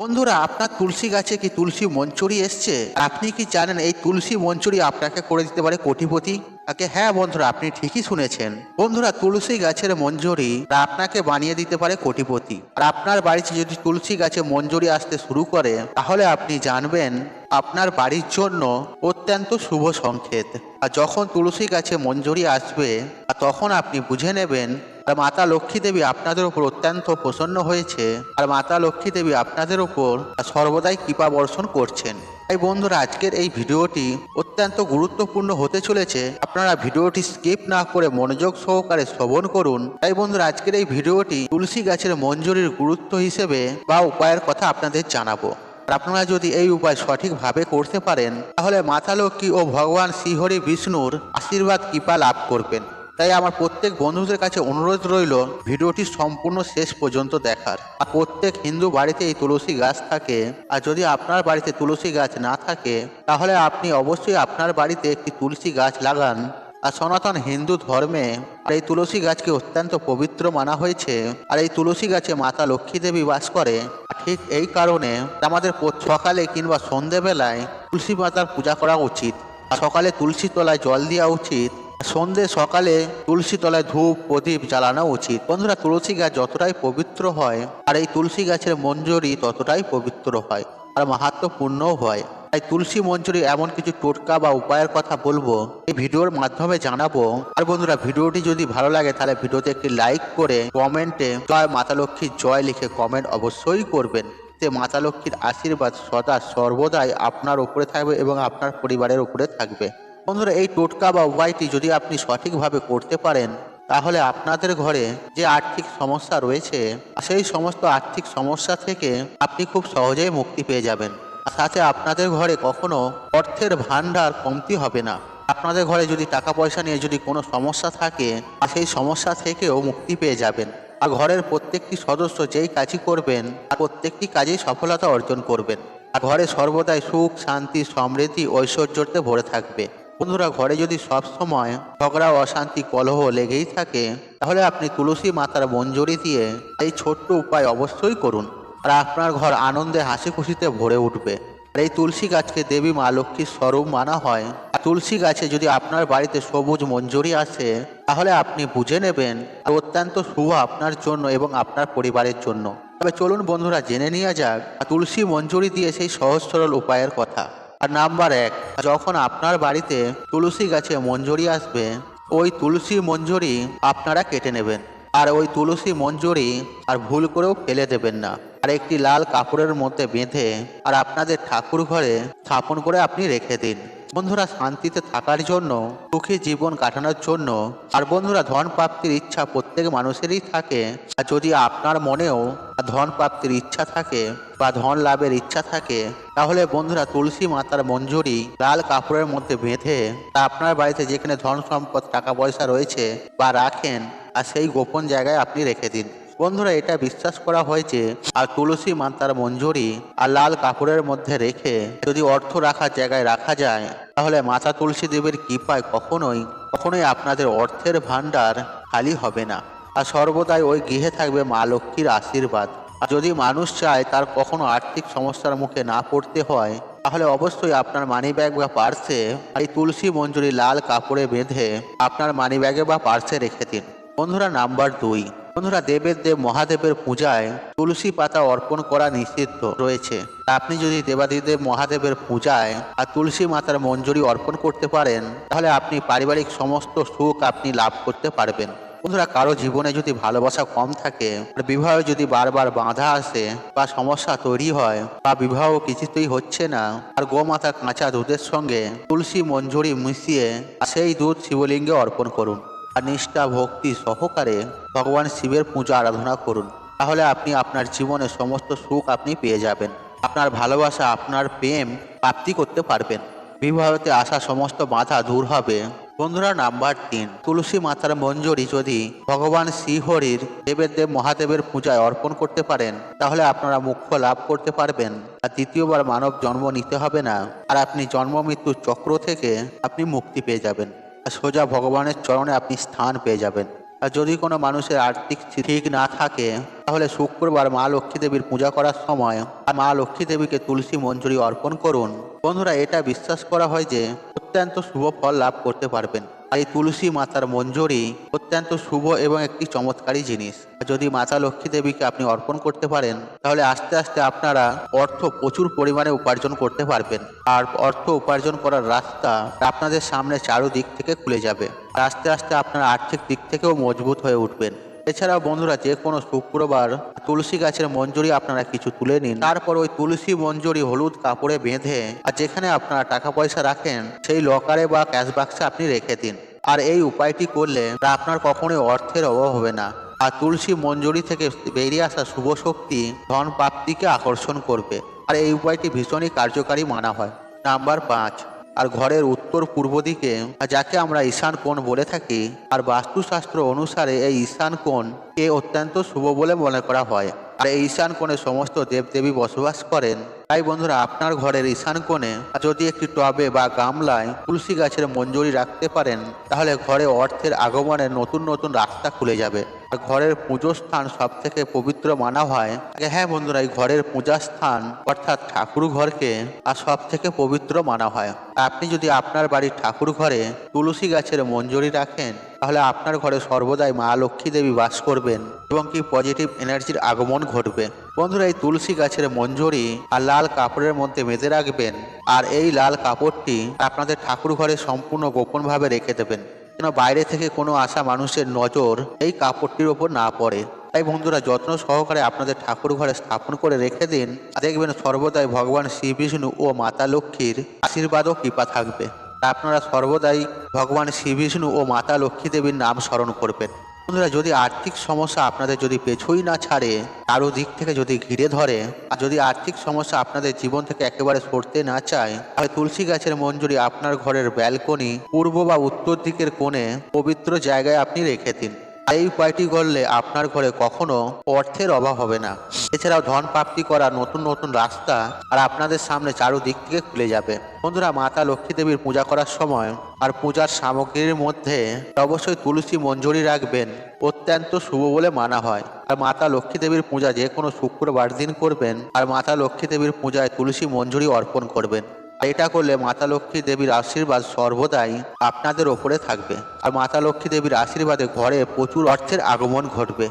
বন্ধুরা, আপনার তুলসী গাছে কি তুলসী মঞ্চুরি এসছে? আপনি কি জানেন এই তুলসী মঞ্চুরি আপনাকে করে দিতে পারে কোটিপতি? তাকে হ্যাঁ বন্ধুরা, আপনি ঠিকই শুনেছেন। বন্ধুরা, তুলসী গাছের মঞ্জুরি আপনাকে বানিয়ে দিতে পারে কোটিপতি। আর আপনার বাড়িতে যদি তুলসী গাছে মঞ্জুরি আসতে শুরু করে, তাহলে আপনি জানবেন আপনার বাড়ির জন্য অত্যন্ত শুভ সংকেত। আর যখন তুলসী গাছে মঞ্জুরি আসবে তখন আপনি বুঝে নেবেন আর মাতা লক্ষ্মী দেবী আপনাদের উপর অত্যন্ত প্রসন্ন হয়েছে। আর মাতা লক্ষ্মী দেবী আপনাদের উপর সর্বদাই কৃপা বর্ষণ করছেন। তাই বন্ধুরা, আজকের এই ভিডিওটি অত্যন্ত গুরুত্বপূর্ণ হতে চলেছে। আপনারা ভিডিওটি স্কিপ না করে মনোযোগ সহকারে শ্রবণ করুন। তাই বন্ধুরা, আজকের এই ভিডিওটি তুলসী গাছের মঞ্জুরির গুরুত্ব হিসেবে বা উপায়ের কথা আপনাদের জানাব। আপনারা যদি এই উপায় সঠিকভাবে করতে পারেন, তাহলে মাতা লক্ষ্মী ও ভগবান শ্রীহরি বিষ্ণুর আশীর্বাদ, কৃপা লাভ করবেন। তাই আমার প্রত্যেক বন্ধুদের কাছে অনুরোধ রইল ভিডিওটি সম্পূর্ণ শেষ পর্যন্ত দেখার। আর প্রত্যেক হিন্দু বাড়িতে এই তুলসী গাছ থাকে। আর যদি আপনার বাড়িতে তুলসী গাছ না থাকে, তাহলে আপনি অবশ্যই আপনার বাড়িতে একটি তুলসী গাছ লাগান। আর সনাতন হিন্দু ধর্মে আর এই তুলসী গাছকে অত্যন্ত পবিত্র মানা হয়েছে। আর এই তুলসী গাছে মাতা লক্ষ্মী দেবী বাস করে। ঠিক এই কারণে আমাদের সকালে কিংবা সন্ধেবেলায় তুলসী মাতার পূজা করা উচিত। সকালে তুলসী তলায় জল দেওয়া উচিত। সন্ধে সকালে তুলসী তলায় ধূপ, প্রদীপ জ্বালানো উচিত। বন্ধুরা, তুলসী গাছ যতটাই পবিত্র হয়, আর এই তুলসী গাছের মঞ্জুরি ততটাই পবিত্র হয়, আর মাহাত্মপূর্ণও হয়। তাই তুলসী মঞ্জুরি এমন কিছু টোটকা বা উপায়ের কথা বলব, এই ভিডিওর মাধ্যমে জানাব। আর বন্ধুরা, ভিডিওটি যদি ভালো লাগে, তাহলে ভিডিওতে একটি লাইক করে কমেন্টে জয় মাতা লক্ষ্মীর জয় লিখে কমেন্ট অবশ্যই করবেন, যে মাতা লক্ষ্মীর আশীর্বাদ সদা সর্বদাই আপনার উপরে থাকবে এবং আপনার পরিবারের উপরে থাকবে। বন্ধুরা, এই টোটকা বা উপায়টি যদি আপনি সঠিকভাবে করতে পারেন, তাহলে আপনাদের ঘরে যে আর্থিক সমস্যা রয়েছে, সেই সমস্ত আর্থিক সমস্যা থেকে আপনি খুব সহজেই মুক্তি পেয়ে যাবেন। সাথে আপনাদের ঘরে কখনো অর্থের ভান্ডার কমতি হবে না। আপনাদের ঘরে যদি টাকা পয়সা নিয়ে যদি কোনো সমস্যা থাকে, আর সেই সমস্যা থেকেও মুক্তি পেয়ে যাবেন। আর ঘরের প্রত্যেকটি সদস্য যেই কাজই করবেন আর প্রত্যেকটি কাজেই সফলতা অর্জন করবেন। আর ঘরে সর্বদাই সুখ, শান্তি, সমৃদ্ধি, ঐশ্বর্যতে ভরে থাকবে। বন্ধুরা, ঘরে যদি সব সময় ঝগড়া, অশান্তি, কলহ লেগেই থাকে, তাহলে আপনি তুলসী মাতার মঞ্জুরি দিয়ে এই ছোট্ট উপায় অবশ্যই করুন। আর আপনার ঘর আনন্দে হাসি খুশিতে ভরে উঠবে। আর এই তুলসী গাছকে দেবী মা লক্ষ্মীর স্বরূপ মানা হয়। আর তুলসী গাছে যদি আপনার বাড়িতে সবুজ মঞ্জুরি আসে, তাহলে আপনি বুঝে নেবেন অত্যন্ত শুভ আপনার জন্য এবং আপনার পরিবারের জন্য। তবে চলুন বন্ধুরা, জেনে নেওয়া যাক তুলসী মঞ্জুরি দিয়ে সেই সহজ সরল উপায়ের কথা। নাম্বার এক, যখন আপনার বাড়িতে তুলসী গাছে মঞ্জুরি আসবে, ওই তুলসী মঞ্জুরি আপনারা কেটে নেবেন। আর ওই তুলসী মঞ্জুরি আর ভুল করেও ফেলে দেবেন না। আর একটি লাল কাপড়ের মধ্যে বেঁধে আর আপনাদের ঠাকুর ঘরে স্থাপন করে আপনি রেখে দিন। বন্ধুরা শান্তিতে থাকার জন্য, সুখী জীবন কাটানোর জন্য, আর বন্ধুরা ধন প্রাপ্তির ইচ্ছা প্রত্যেক মানুষেরই থাকে। আর যদি আপনার মনেও ধন প্রাপ্তির ইচ্ছা থাকে বা ধন লাভের ইচ্ছা থাকে, তাহলে বন্ধুরা তুলসী মাতার মঞ্জুরি লাল কাপড়ের মধ্যে বেঁধে তা আপনার বাড়িতে যেখানে ধন সম্পদ, টাকা পয়সা রয়েছে বা রাখেন, আর সেই গোপন জায়গায় আপনি রেখে দিন। বন্ধুরা, এটা বিশ্বাস করা হয়েছে আর তুলসী মাতার মঞ্জুরি আর লাল কাপড়ের মধ্যে রেখে যদি অর্থ রাখার জায়গায় রাখা যায়, তাহলে মাতা তুলসী দেবীর কৃপায় কখনোই কখনোই আপনাদের অর্থের ভাণ্ডার খালি হবে না। আর সর্বদাই ওই গৃহে থাকবে মা লক্ষ্মীর আশীর্বাদ। আর যদি মানুষ চায় তার কখনো আর্থিক সমস্যার মুখে না পড়তে হয়, তাহলে অবশ্যই আপনার মানি ব্যাগ বা পার্সে এই তুলসী মঞ্জুরি লাল কাপড়ে বেঁধে আপনার মানি ব্যাগে বা পার্সে রেখে দিন। বন্ধুরা, নাম্বার দুই। বন্ধুরা দেবের দেব মহাদেবের পূজায় তুলসী পাতা অর্পণ করা নিষিদ্ধ রয়েছে। আপনি যদি দেবাদিদেব মহাদেবের পূজায় আর তুলসী মাতার মঞ্জুরি অর্পণ করতে পারেন, তাহলে আপনি পারিবারিক সমস্ত সুখ আপনি লাভ করতে পারবেন। বন্ধুরা, কারও জীবনে যদি ভালোবাসা কম থাকে, আর বিবাহে যদি বারবার বাধা আসে বা সমস্যা তৈরি হয়, বা বিবাহ কিছুতেই হচ্ছে না, আর গোমাতা কাঁচা দুধের সঙ্গে তুলসী মঞ্জুরি মিশিয়ে সেই দুধ শিবলিঙ্গে অর্পণ করুন। আর নিষ্ঠা ভক্তি সহকারে ভগবান শিবের পূজা আরাধনা করুন। তাহলে আপনি আপনার জীবনে সমস্ত সুখ আপনি পেয়ে যাবেন। আপনার ভালোবাসা, আপনার প্রেম প্রাপ্তি করতে পারবেন। বিবাহতে আসা সমস্ত বাধা দূর হবে। বন্ধুরা, নাম্বার তিন। তুলসী মাতার মঞ্জুরি যদি ভগবান শ্রীহরির দেবের দেব মহাদেবের পূজায় অর্পণ করতে পারেন, তাহলে আপনারা মুখ্য লাভ করতে পারবেন। আর দ্বিতীয়বার মানব জন্ম নিতে হবে না। আর আপনি জন্ম মৃত্যুর চক্র থেকে আপনি মুক্তি পেয়ে যাবেন। সোজা ভগবানের চরণে আপনি স্থান পেয়ে যাবেন। আর যদি কোনো মানুষের আর্থিক ঠিক না থাকে, তাহলে শুক্রবার মা লক্ষ্মী দেবীর পূজা করার সময় আর মা লক্ষ্মী দেবীকে তুলসী মঞ্জুরি অর্পণ করুন। বন্ধুরা, এটা বিশ্বাস করা হয় যে অত্যন্ত শুভ ফল লাভ করতে পারবেন। আর এই তুলসী মাতার মঞ্জুরি অত্যন্ত শুভ এবং একটি চমৎকারী জিনিস। যদি মাতা লক্ষ্মী দেবীকে আপনি অর্পণ করতে পারেন, তাহলে আস্তে আস্তে আপনারা অর্থ প্রচুর পরিমাণে উপার্জন করতে পারবেন। আর অর্থ উপার্জন করার রাস্তা আপনাদের সামনে চারোদিক থেকে খুলে যাবে। আস্তে আস্তে আপনার আর্থিক দিক থেকেও মজবুত হয়ে উঠবেন। এছাড়াও বন্ধুরা, যে কোনো শুক্রবার তুলসী গাছের মঞ্জুরি আপনারা কিছু তুলে নিন। তারপর ওই তুলসী মঞ্জুরি হলুদ কাপড়ে বেঁধে, আর যেখানে আপনারা টাকা পয়সা রাখেন, সেই লকারে বা ক্যাশ বাক্সে আপনি রেখে দিন। আর এই উপায়টি করলে আপনার কখনোই অর্থের অভাব হবে না। আর তুলসী মঞ্জুরি থেকে বেরিয়ে আসা শুভ শক্তি ধন প্রাপ্তিকে আকর্ষণ করবে। আর এই উপায়টি ভীষণই কার্যকারী মানা হয়। নাম্বার পাঁচ। আর ঘরের উত্তর পূর্ব দিকে যাকে আমরা ঈশান কোণ বলে থাকি, আর বাস্তুশাস্ত্র অনুসারে এই ঈশান কোণকে অত্যন্ত শুভ বলে মনে করা হয়। আর এই ঈশান কোণে সমস্ত দেবদেবী বসবাস করেন। তাই বন্ধুরা, আপনার ঘরের ঈশান কোণে যদি একটি টবে বা গামলায় তুলসী গাছের মঞ্জুরি রাখতে পারেন, তাহলে ঘরে অর্থের আগমনের নতুন নতুন রাস্তা খুলে যাবে। আর ঘরের পুজো স্থান সব থেকে পবিত্র মানা হয় হ্যাঁ বন্ধুরা, এই ঘরের পূজা স্থান, অর্থাৎ ঠাকুর ঘরকে আর সব থেকে পবিত্র মানা হয়। আপনি যদি আপনার বাড়ির ঠাকুর ঘরে তুলসী গাছের মঞ্জুরি রাখেন, তাহলে আপনার ঘরে সর্বদাই মা লক্ষ্মী দেবী বাস করবেন এবং কি পজিটিভ এনার্জির আগমন ঘটবে। বন্ধুরা, এই তুলসী গাছের মঞ্জুরি আর লাল কাপড়ের মধ্যে বেঁধে রাখবেন আর এই লাল কাপড়টি আপনাদের ঠাকুর ঘরে সম্পূর্ণ গোপনভাবে রেখে দেবেন যেন বাইরে থেকে কোনো আসা মানুষের নজর এই কাপড়টির ওপর না পড়ে। তাই বন্ধুরা, যত্ন সহকারে আপনাদের ঠাকুর ঘরে স্থাপন করে রেখে দিন। দেখবেন সর্বদাই ভগবান শ্রী বিষ্ণু ও মাতা লক্ষ্মীর আশীর্বাদ ও কৃপা থাকবে। আপনারা সর্বদাই ভগবান শ্রী বিষ্ণু ও মাতা লক্ষ্মী দেবীর নাম স্মরণ করবেন। বন্ধুরা, যদি আর্থিক সমস্যা আপনাদের যদি পেছুই না ছাড়ে, কারও দিক থেকে যদি ঘিরে ধরে, আর যদি আর্থিক সমস্যা আপনাদের জীবন থেকে একেবারে সরতে না চায়, তাহলে তুলসী গাছের মঞ্জুরি আপনার ঘরের ব্যালকনি, পূর্ব বা উত্তর দিকের কোণে পবিত্র জায়গায় আপনি রেখে দিন। এই উপায়টি করলে আপনার ঘরে কখনো অর্থের অভাব হবে না। এছাড়াও ধন প্রাপ্তি করার নতুন নতুন রাস্তা আর আপনাদের সামনে চারোদিক থেকে খুলে যাবে। বন্ধুরা, মাতা লক্ষ্মী দেবীর পূজা করার সময় আর পূজার সামগ্রীর মধ্যে অবশ্যই তুলসী মঞ্জুরি রাখবেন। অত্যন্ত শুভ বলে মানা হয়। আর মাতা লক্ষ্মী দেবীর পূজা যে কোনো শুক্রবার দিন করবেন। আর মাতা লক্ষ্মী দেবীর পূজায় তুলসী মঞ্জুরি অর্পণ করবেন। এটা করলে মাতা লক্ষ্মী দেবীর আশীর্বাদ সর্বদাই আপনাদের ওপরে থাকবে। আর মাতা লক্ষ্মী দেবীর আশীর্বাদে ঘরে প্রচুর অর্থের আগমন ঘটবে।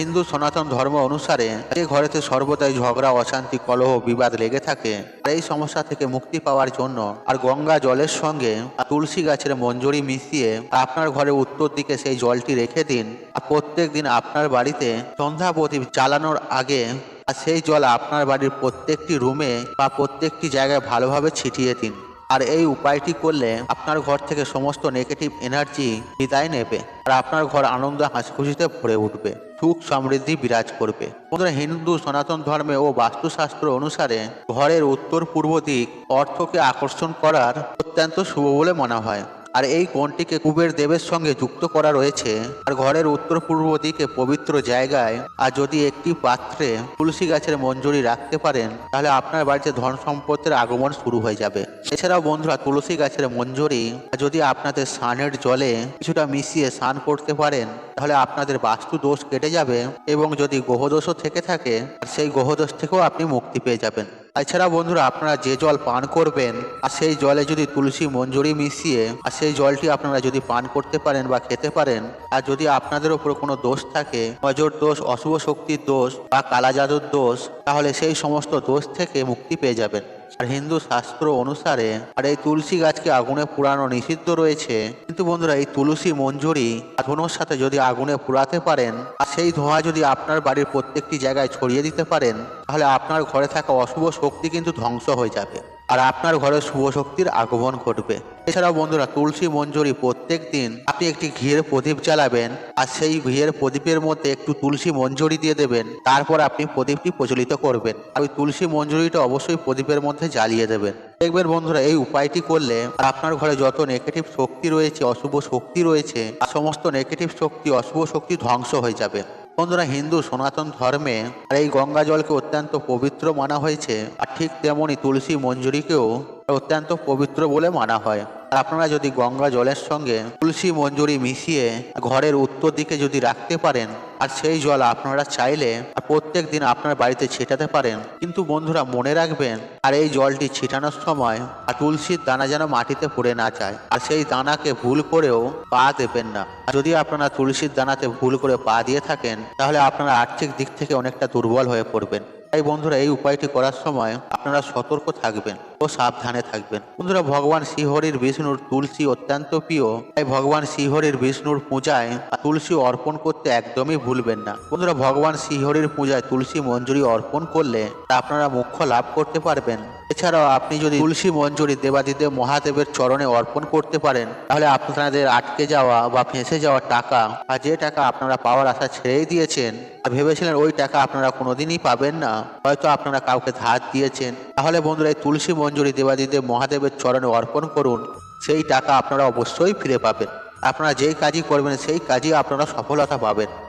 হিন্দু সনাতন ধর্ম অনুসারে যে ঘরেতে সর্বদাই ঝগড়া, অশান্তি, কলহ, বিবাদ লেগে থাকে এই সমস্যা থেকে মুক্তি পাওয়ার জন্য আর গঙ্গা জলের সঙ্গে তুলসী গাছের মঞ্জুরি মিশিয়ে আপনার ঘরে উত্তর দিকে সেই জলটি রেখে দিন। আর প্রত্যেক দিন আপনার বাড়িতে সন্ধ্যা প্রদীপ জ্বালানোর আগে আর সেই জল আপনার বাড়ির প্রত্যেকটি রুমে বা প্রত্যেকটি জায়গায় ভালোভাবে ছিটিয়ে দিন। আর এই উপায়টি করলে আপনার ঘর থেকে সমস্ত নেগেটিভ এনার্জি বিদায় নেবে আর আপনার ঘর আনন্দ হাসি খুশিতে ভরে উঠবে, সুখ সমৃদ্ধি বিরাজ করবে। বন্ধুরা, হিন্দু, সনাতন ধর্মে ও বাস্তুশাস্ত্র অনুসারে ঘরের উত্তর পূর্ব দিক অর্থকে আকর্ষণ করার অত্যন্ত শুভ বলে মনে হয়। আর এই কোণটিকে কুবের দেবের সঙ্গে যুক্ত করা রয়েছে আর ঘরের উত্তর পূর্ব দিকে পবিত্র জায়গায়। আর যদি একটি পাত্রে তুলসী গাছের মঞ্জুরি রাখতে পারেন, তাহলে আপনার বাড়িতে ধন সম্পদের আগমন শুরু হয়ে যাবে। এছাড়াও বন্ধুরা, তুলসী গাছের মঞ্জুরি, আর যদি আপনাদের স্নানের জলে কিছুটা মিশিয়ে স্নান করতে পারেন, তাহলে আপনাদের বাস্তু দোষ কেটে যাবে এবং যদি গ্রহদোষও থেকে থাকে সেই গ্রহদোষ থেকেও আপনি মুক্তি পেয়ে যাবেন। এছাড়া বন্ধুরা আপনারা যে জল পান করবেন, আর সেই জলে যদি তুলসী মঞ্জুরি মিশিয়ে, আর সেই জলটি আপনারা যদি পান করতে পারেন বা খেতে পারেন, আর যদি আপনাদের ওপর কোনো দোষ থাকে নজর দোষ, অশুভ শক্তির দোষ বা কালা জাদুর দোষ, তাহলে সেই সমস্ত দোষ থেকে মুক্তি পেয়ে যাবেন। আর হিন্দু শাস্ত্র অনুসারে আর এই তুলসী গাছকে আগুনে পুরানো নিষিদ্ধ রয়েছে। কিন্তু বন্ধুরা, এই তুলসী মঞ্জুরি ধনুর সাথে যদি আগুনে পুরাতে পারেন, আর সেই ধোঁয়া যদি আপনার বাড়ির প্রত্যেকটি জায়গায় ছড়িয়ে দিতে পারেন, তাহলে আপনার ঘরে থাকা অশুভ শক্তি কিন্তু ধ্বংস হয়ে যাবে। আর আপনার ঘরে শুভ শক্তির আগমন ঘটবে। এছাড়াও বন্ধুরা, তুলসী মঞ্জুরি প্রত্যেক দিন আপনি একটি ঘিয়ের প্রদীপ জ্বালাবেন আর সেই ঘিয়ের প্রদীপের মধ্যে একটু তুলসী মঞ্জুরি দিয়ে দেবেন। তারপর আপনি প্রদীপটি প্রচলিত করবেন। আর ওই তুলসী মঞ্জুরিটা অবশ্যই প্রদীপের মধ্যে জ্বালিয়ে দেবেন। দেখবেন বন্ধুরা, এই উপায়টি করলে আপনার ঘরে যত নেগেটিভ শক্তি রয়েছে, অশুভ শক্তি রয়েছে, আর সমস্ত নেগেটিভ শক্তি, অশুভ শক্তি ধ্বংস হয়ে যাবে। বন্ধুরা, হিন্দু সনাতন ধর্মে আর এই গঙ্গা জলকে অত্যন্ত পবিত্র মানা হয়েছে। আর ঠিক তেমনই তুলসী মঞ্জুরিকেও অত্যন্ত পবিত্র বলে মানা হয়। আপনারা যদি গঙ্গা জলের সঙ্গে তুলসী মঞ্জুরি মিশিয়ে ঘরের উত্তর দিকে যদি রাখতে পারেন, আর সেই জল আপনারা চাইলে প্রত্যেক দিন আপনার বাড়িতে ছিটাতে পারেন। কিন্তু বন্ধুরা, মনে রাখবেন, আর এই জলটি ছিটানোর সময় আর তুলসীর দানা যেন মাটিতে পড়ে না যায়, আর সেই দানাকে ভুল করেও পা দেবেন না। যদি আপনারা তুলসীর দানাতে ভুল করে পা দিয়ে থাকেন, তাহলে আপনারা আর্থিক দিক থেকে অনেকটা দুর্বল হয়ে পড়বেন। তাই বন্ধুরা, এই উপায়টি করার সময় আপনারা সতর্ক থাকবেন ও সাবধানে থাকবেন। বন্ধুরা, ভগবান শ্রীহরির বিষ্ণুর তুলসী অত্যন্ত প্রিয়। তাই ভগবান শ্রীহরির বিষ্ণুর পূজায় তুলসী অর্পণ করতে একদমই ভুলবেন না। বন্ধুরা, ভগবান শ্রীহরির পূজায় তুলসী মঞ্জুরি অর্পণ করলে আপনারা মুখ্য লাভ করতে পারবেন। এছাড়াও আপনি যদি তুলসী মঞ্জুরি দেবাদিদেব মহাদেবের চরণে অর্পণ করতে পারেন, তাহলে আপনাদের আটকে যাওয়া বা ফেঁসে যাওয়া টাকা আর যে টাকা আপনারা পাওয়ার আশা ছেড়েই দিয়েছেন ভেবেছিলেন ওই টাকা আপনারা কোনোদিনই পাবেন না, হয়তো আপনারা কাউকে ধার দিয়েছেন, তাহলে বন্ধুরা এই তুলসী মঞ্জুরি দেবাদিদেব মহাদেবের চরণে অর্পণ করুন, সেই টাকা আপনারা অবশ্যই ফিরে পাবেন। আপনারা যেই কাজই করবেন, সেই কাজই আপনারা সফলতা পাবেন।